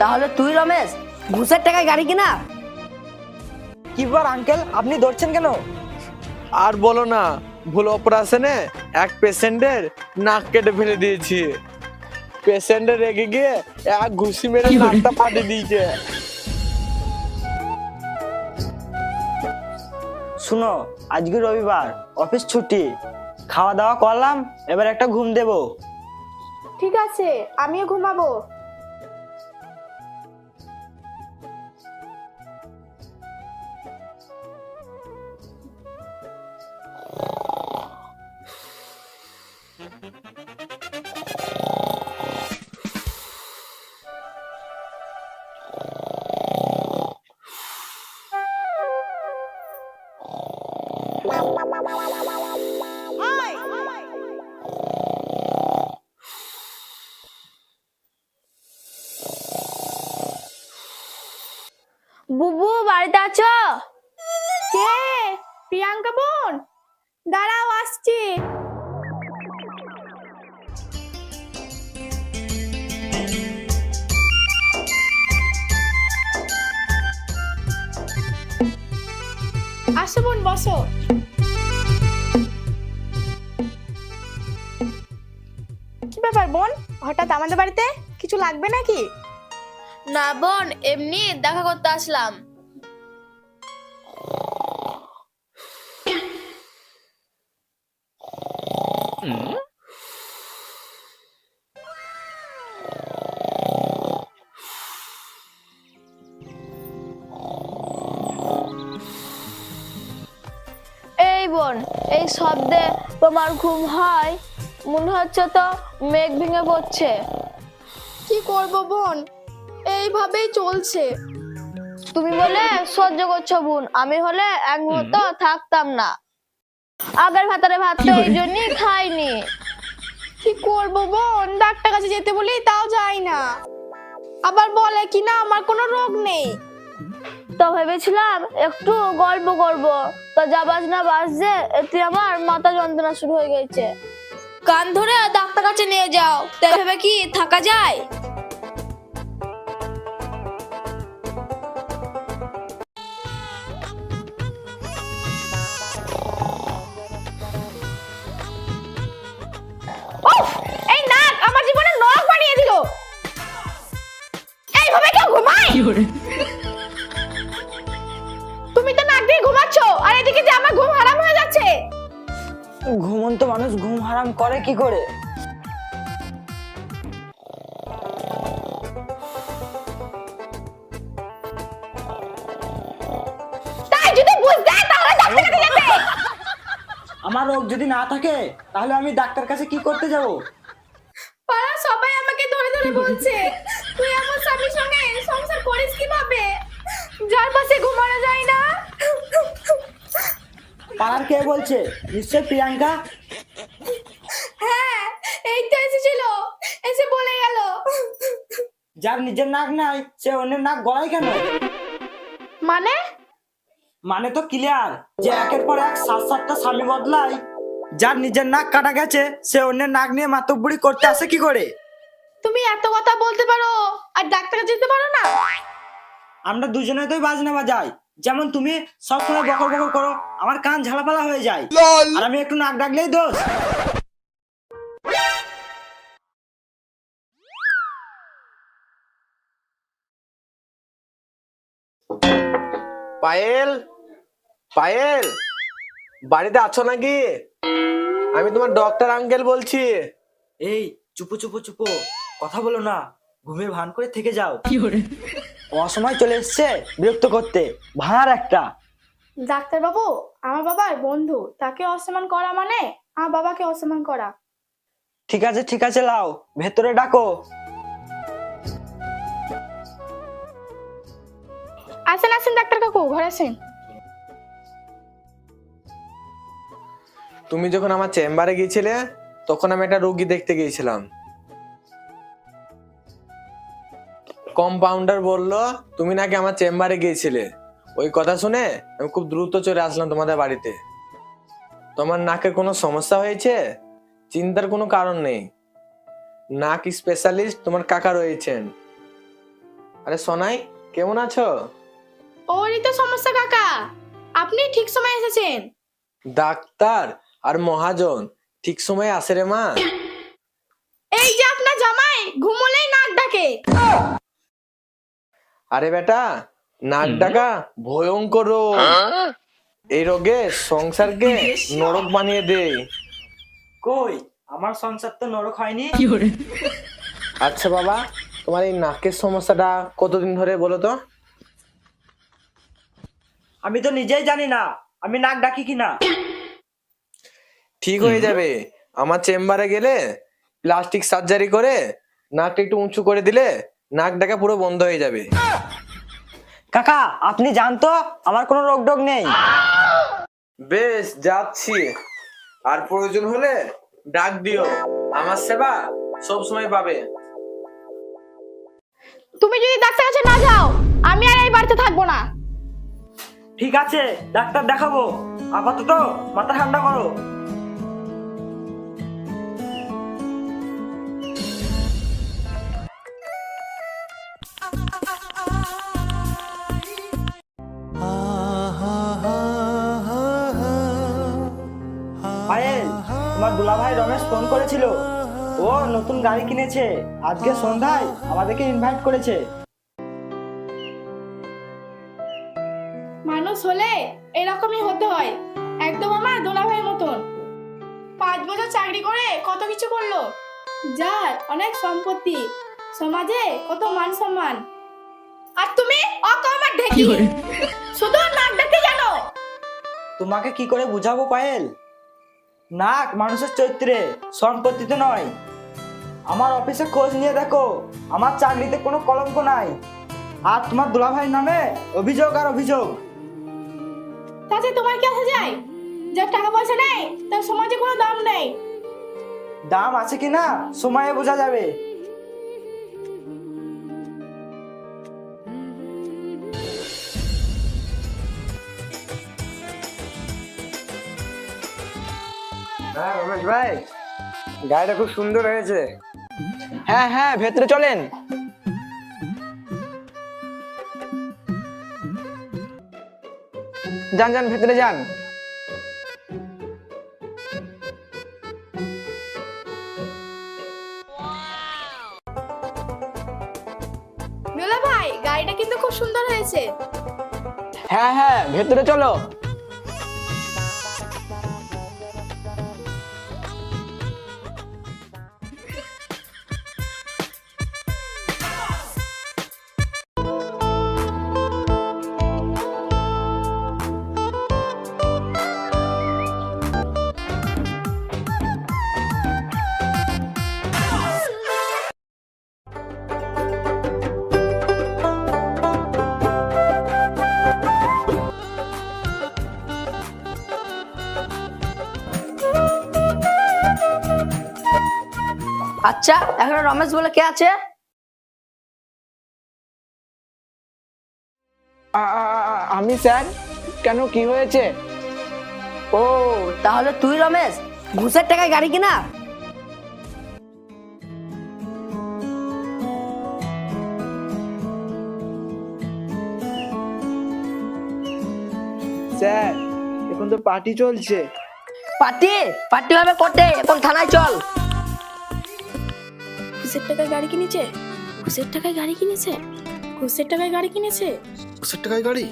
তাহলে তুই রমেশ ঘুষের টাকায় গাড়ি কিনা? কি ব্যাপার আঙ্কেল? আপনি ধরছেন কেন? আর বলো না ভুল অপারেশনে এক পেশেন্টের নাক কেটে ফেলে দিয়েছি। পেশেন্টের রেগে গিয়ে এক ঘুষি মেরে নাকটা ফাটিয়ে দিয়েছে। শুনো আজকে রবিবার অফিস ছুটি। খাওয়া দাওয়া করলাম এবার একটা ঘুম দেবো। ঠিক আছে আমিও ঘুমাবো। বুবু বাড়িতে আছো? কে? প্রিয়াঙ্কা বোন? দাঁড়াও আসছি। আসো বোন, বসো। কি ব্যাপার বোন? হঠাৎ আমাদের বাড়িতে কিছু লাগবে নাকি? না বোন, এমনি দেখা করতে আসলাম। শব্দে তোমার ঘুম হয় মনে হচ্ছে তো মেঘ ভেঙে পড়ছে। কি করব বোন? এইভাবেই চলছে। তুমি বলে সহ্য করছ বোন আমি হলে এক মুহূর্ত থাকতাম না। আগের ভাতারে ভাত তো এই জন্যই খাইনি। কি করব বোন? ডাক্তার কাছে যেতে বলি তাও যাই না। আবার বলে কি না আমার কোনো রোগ নেই। তো ভেবেছিলাম একটু গল্প করব। তো যা বাজনা বাজছে, এতে আমার মাথা যন্ত্রণা শুরু হয়ে গেছে। কান ধরে ডাক্তার কাছে নিয়ে যাও। তাই ভেবে কি থাকা যায়? কি করে? আমার রোগ যদি না থাকে তাহলে আমি ডাক্তার কাছে কি করতে যাব? পাড়া সবাই আমাকে ধরে ধরে বলছে তুই আমার স্বামীর সঙ্গে সংসার করিস কীভাবে? যার পাশে ঘুমানো যায় না। পাড়ার কে বলছে? নিশ্চয় প্রিয়াঙ্কা হ্যাঁ এই তো এসেছিল এসে বলে গেল যার নিজের নাক নাই সে অন্যের নাক গলায় কেন? মানে? মানে তো ক্লিয়ার যে একের পর এক সাত সাতটা স্বামী বদলায়। যার নিজের নাক কাটা গেছে সে অন্যের নাক নিয়ে মাতব্বরি করতে আসে কি করে? তুমি এত কথা বলতে পারো আর ডাক্তার যেতে পারো না? আমরা দুজনে তোই বাজনা বাজাই। যেমন তুমি সবসময় বকর বকর করো আমার কান ঝালাপালা হয়ে যায়। আর আমি একটু নাক ডাকলেই দোষ। পায়েল? পায়েল? বাড়িতে আছো নাকি? আমি তোমার ডক্টর আঙ্কেল বলছি। এই চুপো চুপো চুপো। কথা বলো না ঘুমের ভান করে থেকে যাও। কি করে অসময় চলে এসছে বিরক্ত করতে। ভাড়ার একটা। ডাক্তার বাবু আমার বাবার বন্ধু তাকে অসম্মান করা মানে? আমার বাবাকে অসম্মান করা। ঠিক আছে ঠিক আছে লাও। ভেতরে ডাকো। আসেন আসেন ডাক্তার কাকু, ঘরে আসেন তুমি যখন আমার চেম্বারে গিয়েছিলে, তখন আমি একটা রোগী দেখতে গিয়েছিলাম। কম্পাউন্ডার বলল, তুমি নাকি আমার চেম্বারে গিয়েছিলে? ওই কথা শুনে আমি খুব দ্রুত চলে আসলাম তোমাদের বাড়িতে। তোমার নাকের কোনো সমস্যা হয়েছে? চিন্তার কোনো কারণ নেই। নাক স্পেশালিস্ট তোমার কাকা রয়েছেন। আরে সোনাই, কেমন আছো? ওরই তো সমস্যা কাকা। আপনি ঠিক সময় এসেছেন। ডাক্তার আর মহাজন ঠিক সময় আসে রে মা। এই যে আপনার জামাই ঘুমোলেই নাক ডাকে। আরে বেটা নাক ডাকা ভয়ঙ্কর রোগ। এই রোগে সংসারকে নরক বানিয়ে দেয় কই? আমার সংসার তো নরক হয়নি? আচ্ছা বাবা তোমার এই নাকের সমস্যাটা কতদিন ধরে বলো তো? আমি তো নিজেই জানি না আমি নাক ডাকি কিনা। ঠিক হয়ে যাবে। আমার চেম্বারে গেলে প্লাস্টিক সার্জারি করে নাকটা একটু উঁচু করে দিলে নাক ডাকা পুরো বন্ধ হয়ে যাবে। কাকা আপনি জানতো আমার কোনো রোগ ডোগ নেই। বেশ যাচ্ছি। আর প্রয়োজন হলে ডাক দিও। আমার সেবা সব সময় পাবে। তুমি যদি ডাক্তার কাছে না যাও আমি আর এই বাড়িতে থাকব না। ঠিক আছে, ডাক্তার দেখাবো। আপাতত মাথা ঠান্ডা করো। পায়েল, তোমার দুলাভাই রমেশ ফোন করেছিল। ও নতুন গাড়ি কিনেছে। আজকে সন্ধ্যায় আমাদেরকে ইনভাইট করেছে। মানুষ হলে এরকমই হতে হয়। একদম আমার দোলাভাইয়ের মতন। পাঁচ বছর চাকরি করে কত কিছু করল? যার অনেক সম্পত্তি। সমাজে কত মান সম্মান। আর তুমি অকমার ঢেকি শুধু নাক ডাকতে জানো। তোমাকে কি করে বুঝাবো পায়েল? নাক মানুষের চরিত্রে সম্পত্তিতে নয়। আমার অফিসে খোঁজ নিয়ে দেখো আমার চাকরিতে কোনো কলঙ্ক নাই। আর তোমার দুলাভাই নামে অভিযোগ আর অভিযোগ। তাতে তোমার কি আসা যায়? যার টাকা পয়সা নেই, তার সমাজে কোনো দাম নেই। দাম আছে কি না? সময়ে বোঝা যাবে। হ্যাঁ ভাই, গাড়িটা খুব সুন্দর হয়েছে। হ্যাঁ হ্যাঁ ভেতরে চলেন। যান যান ভেতরে যান। ভাই গাড়িটা কিন্তু খুব সুন্দর হয়েছে। হ্যাঁ হ্যাঁ ভেতরে চলো। আচ্ছা এখানে রমেশ বলে কে আছে? আমি স্যার। কেন কি হয়েছে? ও তাহলে তুই রমেশ ঘুষের টাকায় গাড়ি কিনা? স্যার এখন তো পার্টি চলছে। পার্টি? পার্টি হবে কোটে এখন থানায় চল। ঘুষের টাকায় গাড়ি কিনেছে? ঘুষের টাকায় গাড়ি কিনেছে? ঘুষের টাকায় গাড়ি কিনেছে? দশের টাকায় গাড়ি?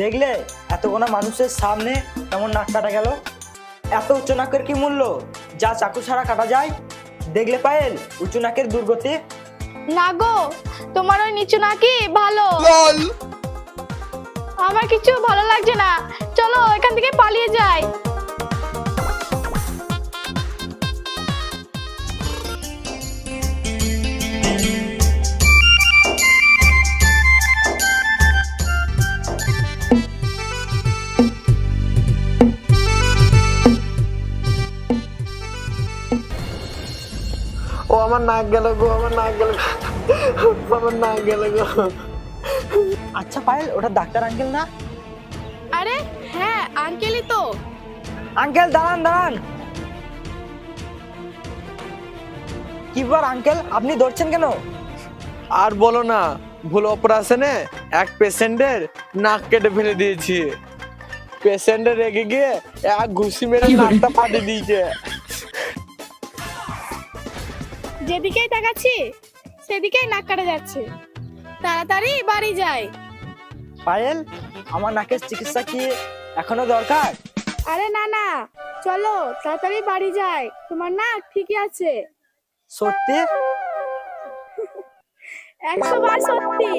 দেখলে এত কোনো মানুষের সামনে কেমন নাক কাটা গেল? এত উচ্চ নাকের কি মূল্য? যা চাকু ছাড়া কাটা যায়? দেখলে পায়েল উঁচু নাকের দুর্গতি? না গো তোমার ওই নিচু নাকি ভালো। আমার কিছু ভালো লাগছে না। চলো এখান থেকে পালিয়ে যাই। নাক গেল গো আমার নাক গেল আমার নাক গেল গো। আচ্ছা পায়েল ওটা ডাক্তার আঙ্কেল না? আরে হ্যাঁ আঙ্কেলই তো। আঙ্কেল দাঁড়ান দাঁড়ান। আঙ্কেল আপনি ধরছেন কেন? আর বলো না ভুল অপারেশনে এক পেশেন্টের নাক কেটে ফেলে দিয়েছি। পেশেন্টের রেগে গিয়ে এক ঘুষি মেরে নাকটা ফাটিয়ে দিয়েছে। যেদিকেই তাকাচ্ছি সেদিকেই নাক কাটা যাচ্ছে। তাড়াতাড়ি বাড়ি যাই। পায়েল আমার নাকের চিকিৎসা কি এখনও দরকার? আরে না না। চলো তাড়াতাড়ি বাড়ি যাই। তোমার নাক ঠিকই আছে। সত্যি? একশো বার সত্যি।